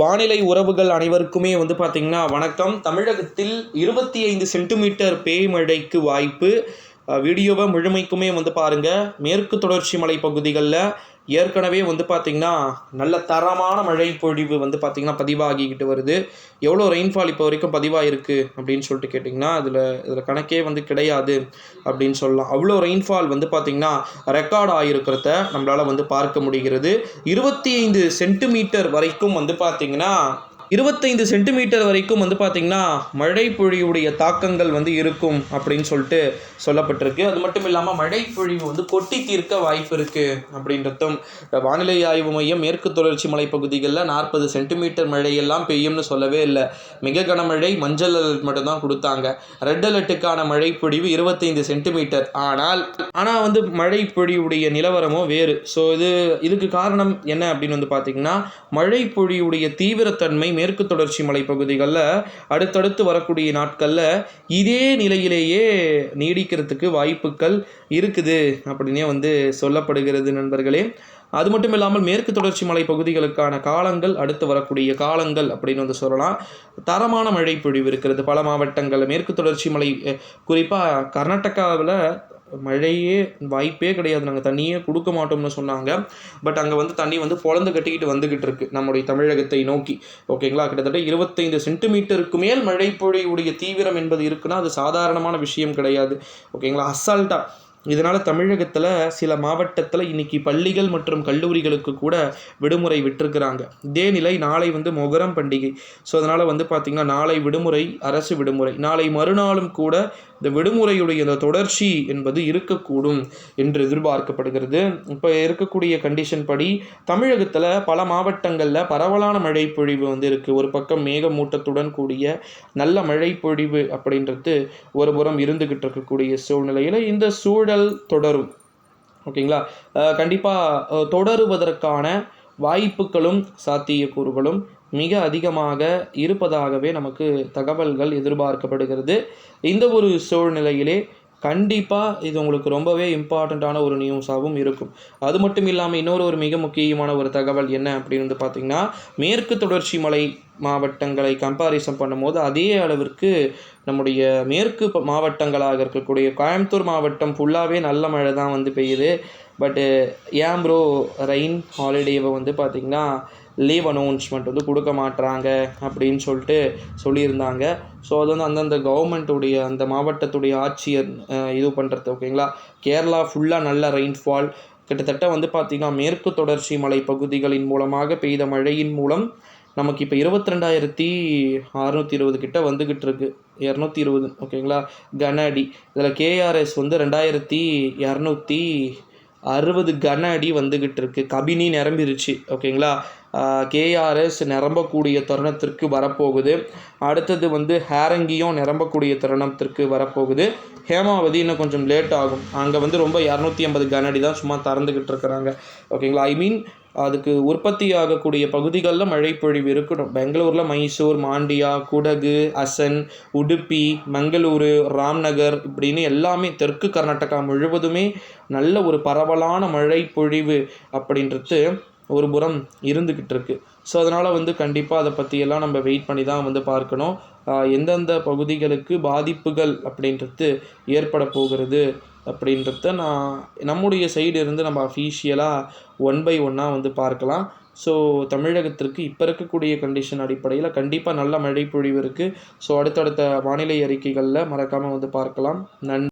வானிலை உறவுகள் அனைவருக்குமே வந்து பார்த்திங்கன்னா வணக்கம். தமிழகத்தில் இருபத்தி ஐந்து சென்டிமீட்டர் பேய்மழைக்கு வாய்ப்பு. வீடியோவை முழுமைக்குமே வந்து பாருங்கள் மேற்கு தொடர்ச்சி மலை பகுதிகளில் ஏற்கனவே வந்து பார்த்திங்கன்னா நல்ல தரமான மழை பொழிவு வந்து பார்த்திங்கன்னா பதிவாகிக்கிட்டு வருது. எவ்வளோ ரெயின்ஃபால் இப்போ வரைக்கும் பதிவாயிருக்கு அப்படின்னு சொல்லிட்டு கேட்டிங்கன்னா அதில் இதில் கணக்கே வந்து கிடையாது அப்படின்னு சொல்லலாம். அவ்வளோ ரெயின்ஃபால் வந்து பார்த்திங்கன்னா ரெக்கார்ட் ஆகிருக்கிறத நம்மளால் வந்து பார்க்க முடிகிறது. இருபத்தி ஐந்து சென்டிமீட்டர் வரைக்கும் வந்து பார்த்திங்கன்னா இருபத்தைந்து சென்டிமீட்டர் வரைக்கும் வந்து பார்த்திங்கன்னா மழை பொழிவுடைய தாக்கங்கள் வந்து இருக்கும் அப்படின்னு சொல்லிட்டு சொல்லப்பட்டிருக்கு. அது மட்டும் இல்லாமல் மழை பொழிவு வந்து கொட்டி தீர்க்க வாய்ப்பு இருக்குது அப்படின்றதும் வானிலை ஆய்வு மையம் மேற்கு தொடர்ச்சி மலைப்பகுதிகளில் நாற்பது சென்டிமீட்டர் மழையெல்லாம் பெய்யும்னு சொல்லவே இல்லை. மிக கனமழை மஞ்சள் அலர்ட் மட்டும்தான் கொடுத்தாங்க. ரெட் அலர்ட்டுக்கான மழை பொழிவு இருபத்தைந்து சென்டிமீட்டர். ஆனால் ஆனால் வந்து மழை பொழிவுடைய நிலவரமோ வேறு. ஸோ இது இதுக்கு காரணம் என்ன அப்படின்னு வந்து பார்த்திங்கன்னா மழை பொழிவுடைய தீவிரத்தன்மை மேற்கு தொடர்ச்சி மலைப்பகுதிகளில் அடுத்தடுத்து வரக்கூடிய நாட்களில் இதே நிலையிலேயே நீடிக்கிறதுக்கு வாய்ப்புகள் இருக்குது அப்படின்னே வந்து சொல்லப்படுகிறது நண்பர்களே. அது மட்டும் இல்லாமல் மேற்கு தொடர்ச்சி மலை பகுதிகளுக்கான காலங்கள் அடுத்து வரக்கூடிய காலங்கள் அப்படின்னு வந்து சொல்லலாம். தரமான மழை பொழிவு இருக்கிறது பல மாவட்டங்கள் மேற்கு தொடர்ச்சி மலை குறிப்பாக கர்நாடகாவில் மழையே வாய்ப்பே கிடையாது. நாங்கள் தண்ணியே கொடுக்க மாட்டோம்னு சொன்னாங்க. பட் அங்கே வந்து தண்ணி வந்து பொழந்து கட்டிக்கிட்டு வந்துக்கிட்டு இருக்கு நம்முடைய தமிழகத்தை நோக்கி. ஓகேங்களா கிட்டத்தட்ட இருபத்தைந்து சென்டிமீட்டருக்கு மேல் மழை பொழியுடைய தீவிரம் என்பது இருக்குன்னா அது சாதாரணமான விஷயம் கிடையாது. ஓகேங்களா அசால்ட்டாக இதனால் தமிழகத்தில் சில மாவட்டத்தில் இன்னைக்கு பள்ளிகள் மற்றும் கல்லூரிகளுக்கு கூட விடுமுறை விட்டுருக்குறாங்க. இதே நிலை நாளை வந்து மொகரம் பண்டிகை. ஸோ அதனால் வந்து பார்த்திங்கன்னா நாளை விடுமுறை அரசு விடுமுறை. நாளை மறுநாளும் கூட இந்த விடுமுறையுடைய இந்த தொடர்ச்சி என்பது இருக்கக்கூடும் என்று எதிர்பார்க்கப்படுகிறது. இப்போ இருக்கக்கூடிய கண்டிஷன் படி தமிழகத்தில் பல மாவட்டங்களில் பரவலான மழை பொழிவு வந்து இருக்குது ஒரு பக்கம் மேகமூட்டத்துடன் கூடிய நல்ல மழை பொழிவு அப்படின்றது ஒரு புறம் இருந்துக்கிட்டு இருக்கக்கூடிய சூழ்நிலையில் இந்த சூழல் தொடரும். ஓகேங்களா? கண்டிப்பாக தொடருவதற்கான வாய்ப்புகளும் சாத்தியக்கூறுகளும் மிக அதிகமாக இருப்பதாகவே நமக்கு தகவல்கள் எதிர்பார்க்கப்படுகிறது. இந்த ஒரு சூழ்நிலையிலே கண்டிப்பாக இது உங்களுக்கு ரொம்பவே இம்பார்ட்டண்ட்டான ஒரு நியூஸாகவும் இருக்கும். அது மட்டும் இல்லாமல் இன்னொரு ஒரு மிக முக்கியமான ஒரு தகவல் என்ன அப்படின்னு வந்து பார்த்திங்கன்னா மேற்கு தொடர்ச்சி மலை மாவட்டங்களை கம்பாரிசன் பண்ணும்போது அதே அளவிற்கு நம்முடைய மேற்கு மாவட்டங்களாக இருக்கக்கூடிய கோயம்புத்தூர் மாவட்டம் ஃபுல்லாகவே நல்ல மழை தான் வந்து பெய்யுது. பட்டு ஏன் ப்ரோ ரெயின் ஹாலிடேவை வந்து பார்த்திங்கன்னா லீவ் அனௌன்ஸ்மெண்ட் வந்து கொடுக்க மாட்டுறாங்க அப்படின்னு சொல்லிட்டு சொல்லியிருந்தாங்க. ஸோ அது வந்து அந்தந்த கவர்மெண்ட்டுடைய அந்த மாவட்டத்துடைய ஆட்சியர் இது பண்ணுறது ஓகேங்களா கேரளா ஃபுல்லாக நல்ல ரெயின்ஃபால் கிட்டத்தட்ட வந்து பார்த்திங்கன்னா மேற்கு தொடர்ச்சி மலை பகுதிகளின் மூலமாக பெய்த மழையின் மூலம் நமக்கு இப்போ இருபத்தி ரெண்டாயிரத்தி இருபது கிட்ட வந்துக்கிட்டு இருக்கு. இரநூத்தி இருபது ஓகேங்களா கன அடி இதில் கேஆர்எஸ் வந்து ரெண்டாயிரத்தி இரநூத்தி அறுபது கன அடி வந்துக்கிட்டு இருக்குது கபினி நிரம்பிருச்சு. ஓகேங்களா? கேஆர்எஸ் நிரம்பக்கூடிய தருணத்திற்கு வரப்போகுது. அடுத்தது வந்து ஹேரங்கியும் நிரம்பக்கூடிய தருணத்திற்கு வரப்போகுது. ஹேமாவதி இன்னும் கொஞ்சம் லேட் ஆகும். அங்கே வந்து ரொம்ப இரநூத்தி ஐம்பது கனஅடி தான் சும்மா திறந்துக்கிட்டு இருக்கிறாங்க ஓகேங்களா? ஐ மீன் அதுக்கு உற்பத்தி ஆகக்கூடிய பகுதிகளில் மழைப்பொழிவு இருக்கணும். பெங்களூரில் மைசூர் மாண்டியா குடகு அசன் உடுப்பி மங்களூரு ராம்நகர் இப்படின்னு எல்லாமே தெற்கு கர்நாடகா முழுவதுமே நல்ல ஒரு பரவலான மழை பொழிவு அப்படின்றது ஒரு புறம் இருந்துக்கிட்டு இருக்கு. ஸோ அதனால் வந்து கண்டிப்பாக அதை பற்றியெல்லாம் நம்ம வெயிட் பண்ணி தான் வந்து பார்க்கணும். எந்தெந்த பகுதிகளுக்கு பாதிப்புகள் அப்படின்றது ஏற்பட போகிறது அப்படின்றத நான் நம்முடைய சைடு இருந்து நம்ம அஃபீஷியலாக ஒன் பை ஒன்னாக வந்து பார்க்கலாம். ஸோ தமிழகத்திற்கு இப்போ இருக்கக்கூடிய கண்டிஷன் அடிப்படையில் கண்டிப்பாக நல்ல மழை பொழிவு இருக்குது ஸோ அடுத்தடுத்த வானிலை அறிக்கைகளில் மறக்காமல் வந்து பார்க்கலாம். நன்றி.